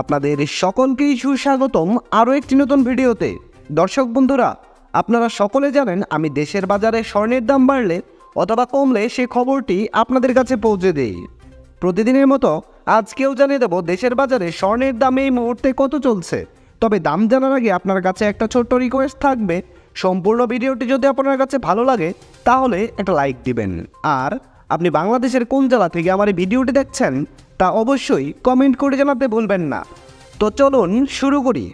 আপনাদের সকলকেই সুস্বাগতম আরও একটি নতুন ভিডিওতে। দর্শক বন্ধুরা, আপনারা সকলে জানেন আমি দেশের বাজারে স্বর্ণের দাম বাড়লে অথবা কমলে সে খবরটি আপনাদের কাছে পৌঁছে দেই। প্রতিদিনের মতো আজকেও জানিয়ে দেব দেশের বাজারে স্বর্ণের দাম এই মুহূর্তে কত চলছে। তবে দাম জানার আগে আপনার কাছে একটা ছোট্ট রিকোয়েস্ট থাকবে। সম্পূর্ণ ভিডিওটি যদি আপনার কাছে ভালো লাগে, তাহলে একটা লাইক দিবেন। আর আপনি বাংলাদেশের কোন জেলা থেকে আমার এই ভিডিওটি দেখছেন তা অবশ্যই কমেন্ট করে জানাতে ভুলবেন না। তো চলুন শুরু করি।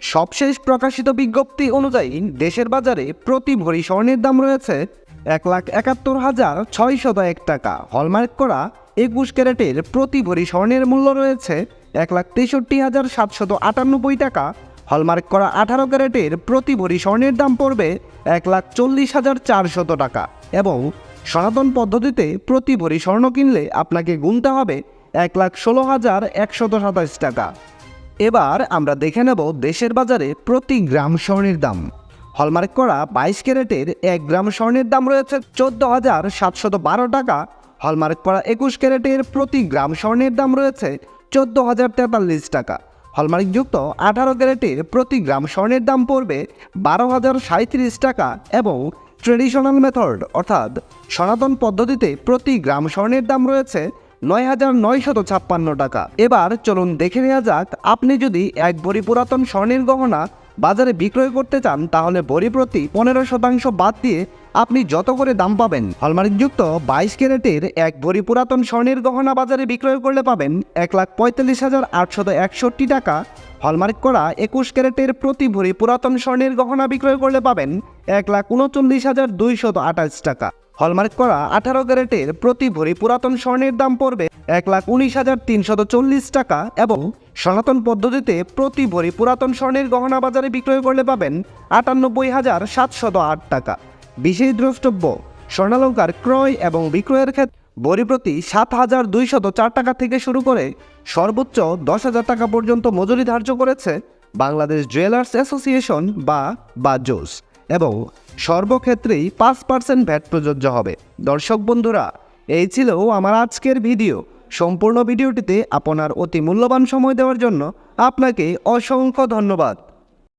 সবশেষ প্রকাশিত বিজ্ঞপ্তি অনুযায়ী দেশের বাজারে প্রতি ভরি স্বর্ণের দাম রয়েছে এক লাখ একাত্তর হাজার ছয়শত এক টাকা। হলমার্ক করা একুশ ক্যারেটের প্রতি ভরি স্বর্ণের মূল্য রয়েছে এক লাখ তেষট্টি হাজার সাতশত আটানব্বই টাকা। হলমার্ক করা আঠারো ক্যারেটের প্রতি ভরি স্বর্ণের দাম পড়বে এক লাখ চল্লিশ হাজার চারশত টাকা। এবং সনাতন পদ্ধতিতে প্রতি ভরি স্বর্ণ কিনলে আপনাকে গুনতে হবে এক লাখ ষোলো হাজার একশত সাতাশ টাকা। এবার আমরা দেখে নেব দেশের বাজারে প্রতি গ্রাম স্বর্ণের দাম। হলমার্ক করা বাইশ ক্যারেটের এক গ্রাম স্বর্ণের দাম রয়েছে চোদ্দ হাজার সাতশত বারো টাকা। হলমার্ক করা একুশ ক্যারেটের প্রতি গ্রাম স্বর্ণের দাম রয়েছে চোদ্দ হাজার তেতাল্লিশ টাকা। হলমার্কযুক্ত আঠারো ক্যারেটের প্রতি গ্রাম স্বর্ণের দাম পড়বে বারো হাজার সাঁত্রিশ টাকা এবং ট্রেডিশনাল মেথড অর্থাৎ সনাতন পদ্ধতিতে প্রতি গ্রাম স্বর্ণের দাম রয়েছে নয় হাজার নয়শত ছাপ্পান্ন টাকা। এবার চলুন দেখে নেওয়া যাক, আপনি যদি এক ভরি পুরাতন স্বর্ণের গহনা বাজারে বিক্রয় করতে চান, তাহলে ভরি প্রতি পনেরো শতাংশ বাদ দিয়ে আপনি যত করে দাম পাবেন, হলমার্কযুক্ত বাইশ ক্যারেটের এক ভরি পুরাতন স্বর্ণের গহনা বাজারে বিক্রয় করলে পাবেন এক লাখ পঁয়তাল্লিশ হাজার আটশত একষট্টি টাকা। হলমার্ক করা একুশ ক্যারেটের প্রতি ভরি পুরাতন স্বর্ণের গহনা বিক্রয় করলে পাবেন এক লাখ উনচল্লিশ হাজার দুইশত আঠাশ টাকা। হলমার্ক করা আঠারো ক্যারেটের প্রতি ভরি পুরাতন স্বর্ণের দাম পড়বে এক লাখ উনিশ হাজার তিনশত চল্লিশ টাকা এবং সনাতন পদ্ধতিতে প্রতি ভরি পুরাতন স্বর্ণের গহনা বাজারে বিক্রয় করলে পাবেন আটানব্বই হাজার সাতশত আট টাকা। বিশেষ দ্রষ্টব্য, স্বর্ণালঙ্কার ক্রয় এবং বিক্রয়ের ক্ষেত্রে বড়ি প্রতি সাত হাজার দুইশত চার টাকা থেকে শুরু করে সর্বোচ্চ দশ হাজার টাকা পর্যন্ত মজুরি ধার্য করেছে বাংলাদেশ জুয়েলার্স অ্যাসোসিয়েশন বা বাজোস এবং সর্বক্ষেত্রেই পাঁচ পার্সেন্ট ভ্যাট প্রযোজ্য হবে। দর্শক বন্ধুরা, এই ছিল আমার আজকের ভিডিও। সম্পূর্ণ ভিডিওটিতে আপনার অতি মূল্যবান সময় দেওয়ার জন্য আপনাকে অসংখ্য ধন্যবাদ।